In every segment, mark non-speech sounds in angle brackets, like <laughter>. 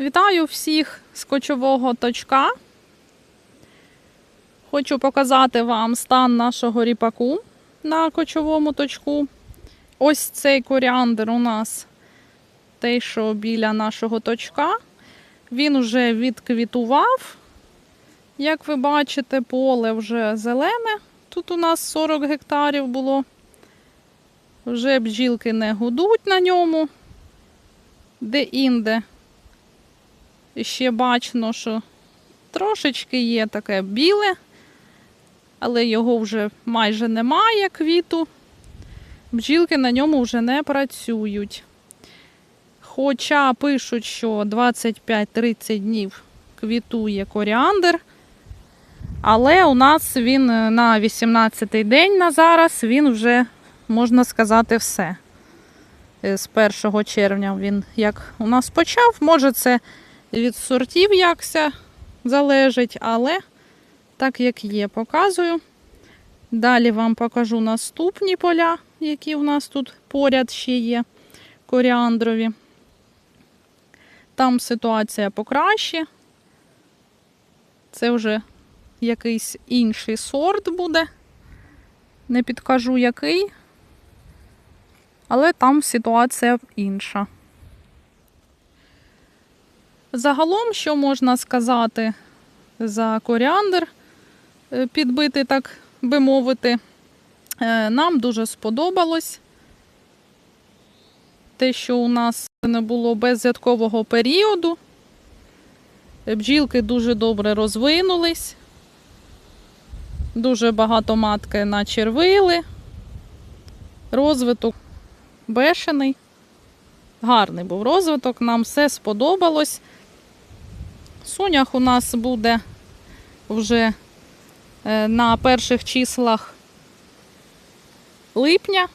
Вітаю всіх з кочового точка. Хочу показати вам стан нашого ріпаку на кочовому точку. Ось цей коріандр у нас той, що біля нашого точка. Він вже відквітував. Як ви бачите, поле вже зелене. Тут у нас 40 гектарів було. Вже бджілки не гудуть на ньому. Де-інде ще бачно, що трошечки є таке біле, але його вже майже немає квіту. Бджілки на ньому вже не працюють. Хоча пишуть, що 25-30 днів квітує коріандр, але у нас він на 18-й день на зараз він вже, можна сказати, все. Е, З 1 червня він як у нас почав. Може, це від сортів якся залежить, але так як є, показую. Далі вам покажу наступні поля, які у нас тут поряд ще є коріандрові. Там ситуація покраще. Це вже якийсь інший сорт буде. Не підкажу який, але там ситуація інша. Загалом, що можна сказати за коріандр, е, підбити, так би мовити, Е, нам дуже сподобалось те, що у нас не було беззяткового періоду. Бджілки дуже добре розвинулись, дуже багато матки начервили, розвиток бешений. Гарний був розвиток, нам все сподобалось. Сонях у нас буде вже е, на перших числах липня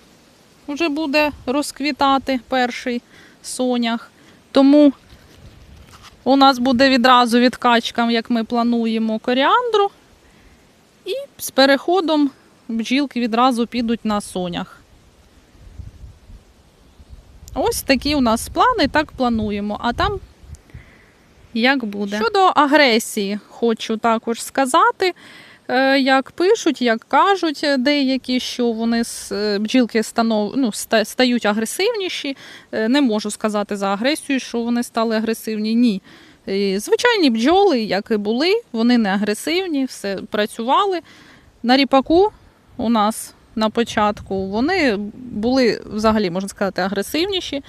вже буде розквітати перший сонях. Тому у нас буде відразу відкачка, як ми плануємо, коріандру. І з переходом бджілки відразу підуть на сонях. Ось такі у нас плани, так плануємо. А там як буде. Щодо агресії, хочу також сказати, е, як пишуть, як кажуть деякі, що вони е, бджілки станов, ну, стають агресивніші. Е, Не можу сказати за агресію, що вони стали агресивні. Ні. Звичайні бджоли, як і були, вони не агресивні, все працювали. На ріпаку у нас на початку вони були взагалі, можна сказати, агресивніші.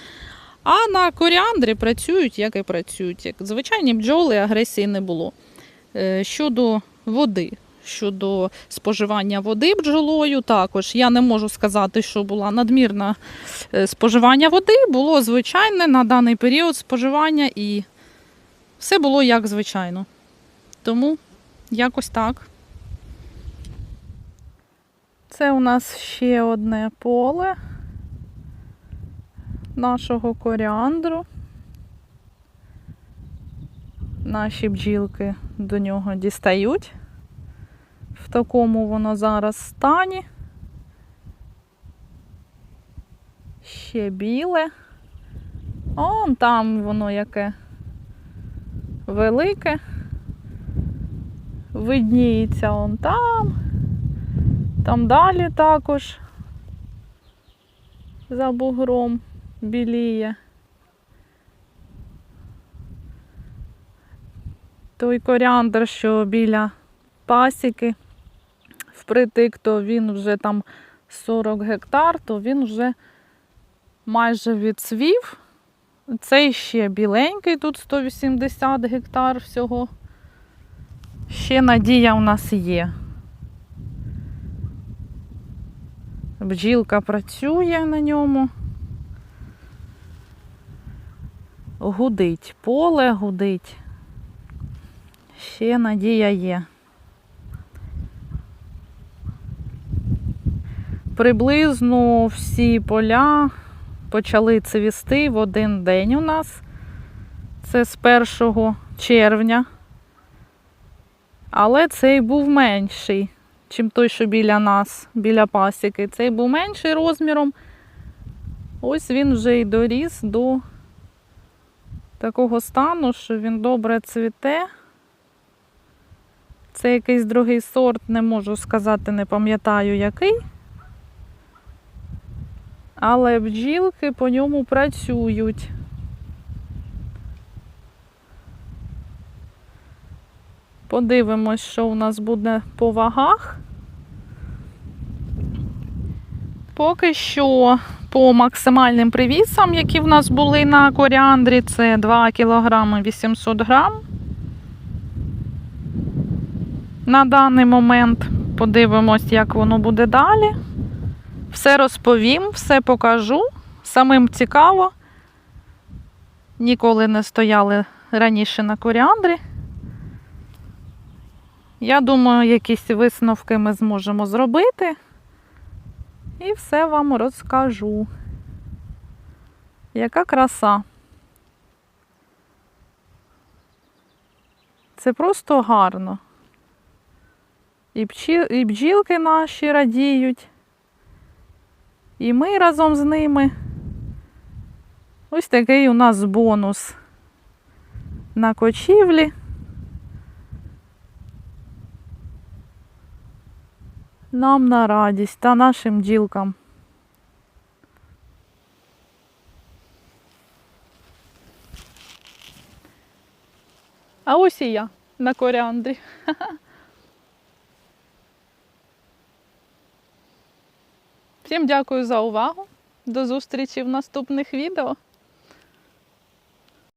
А на коріандрі працюють, як і працюють. Як звичайні бджоли, агресії не було. Е, Щодо води, щодо споживання води бджолою, також я не можу сказати, що була надмірна е, споживання води, було звичайне на даний період споживання і все було як звичайно. Тому якось так. Це у нас ще одне поле нашого коріандру. Наші бджілки до нього дістають. В такому воно зараз стані. Ще біле. Он там воно яке велике. Видніється он там. Там далі також за бугром біліє. Той коріандр, що біля пасіки впритик, то він вже там 40 гектар, то він вже майже відцвів. Цей ще біленький, тут 180 гектар всього. Ще надія у нас є. Бджілка працює на ньому. Гудить поле, гудить. Ще надія є. Приблизно всі поля почали цвісти в один день у нас. Це з 1 червня. Але цей був менший, чим той, що біля нас, біля пасіки. Цей був менший розміром. Ось він вже й доріс до такого стану, що він добре цвіте. Це якийсь другий сорт, не можу сказати, не пам'ятаю який. Але бджілки по ньому працюють. Подивимось, що у нас буде по вагах. Поки що по максимальним привісам, які в нас були на коріандрі, це 2 кг 800 грам. На даний момент подивимось, як воно буде далі. Все розповім, все покажу. Самим цікаво. Ніколи не стояли раніше на коріандрі. Я думаю, якісь висновки ми зможемо зробити. І все вам розкажу. Яка краса. Це просто гарно. І, бджіл, і бджілки наші радіють. І ми разом з ними. Ось такий у нас бонус на кочівлі. Нам на радість та нашим ділкам. А ось і я на коріандрі. <laughs> Всім дякую за увагу. До зустрічі в наступних відео.